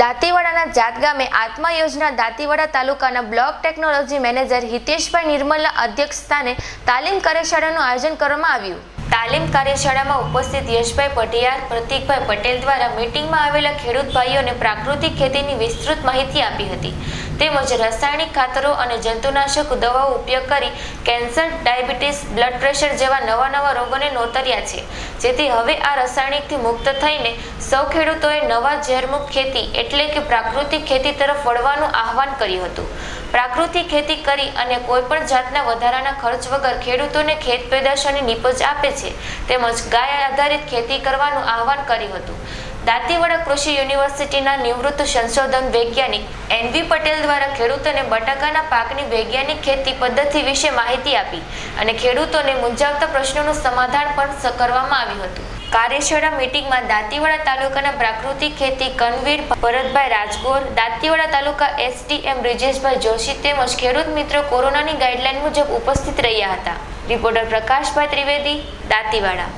દાંતીવાડાના જાત ગામે આત્મા યોજના દાંતીવાડા તાલુકાના બ્લોક ટેકનોલોજી મેનેજર હિતેશભાઈ નિર્મલના અધ્યક્ષસ્થાને તાલીમ કાર્યશાળાનું આયોજન કરવામાં આવ્યું. તાલીમ કાર્યશાળામાં ઉપસ્થિત યશભાઈ પટિયાર, પ્રતિકભાઈ પટેલ દ્વારા મીટિંગમાં આવેલા ખેડૂત ભાઈઓને પ્રાકૃતિક ખેતીની વિસ્તૃત માહિતી આપી હતી. તેમજ રાસાયણિક ખાતરો અને જંતુનાશક દવાઓ ઉપયોગ કરી કેન્સર, ડાયાબિટીસ, બ્લડ પ્રેશર જેવા નવા નવા રોગોને નોતર્યા છે. જેથી હવે આ રાસાયણિકથી મુક્ત થઈને સૌ ખેડૂતોએ નવા ઝેરમુક્ત ખેતી એટલે કે પ્રાકૃતિક ખેતી તરફ વળવાનું આહવાન કર્યું હતું. પ્રાકૃતિક ખેતી કરી અને કોઈપણ જાતના વધારાના ખર્ચ વગર ખેડૂતોને ખેત પેદાશોની નિપજ આપે છે, તેમજ ગાય આધારિત ખેતી કરવાનું આહવાન કર્યું હતું. દાંતીવાડા કૃષિ યુનિવર્સિટીના નિવૃત્ત સંશોધન વૈજ્ઞાનિક એનવી પટેલ દ્વારા ખેડૂતોને બટાકાના પાકની વૈજ્ઞાનિક ખેતી પદ્ધતિ વિશે માહિતી આપી અને ખેડૂતોને મૂંઝાવતા પ્રશ્નોનું સમાધાન પણ કરવામાં આવ્યું હતું. કાર્યશાળા મીટિંગમાં દાંતીવાડા તાલુકાના પ્રાકૃતિક ખેતી કનવીર ભરતભાઈ રાજગોર, દાંતીવાડા તાલુકા એસડીએમ બ્રિજેશભાઈ જોશી તેમજ ખેડૂત મિત્રો કોરોનાની ગાઈડલાઈન મુજબ ઉપસ્થિત રહ્યા હતા. રિપોર્ટર પ્રકાશભાઈ ત્રિવેદી, દાંતીવાડા.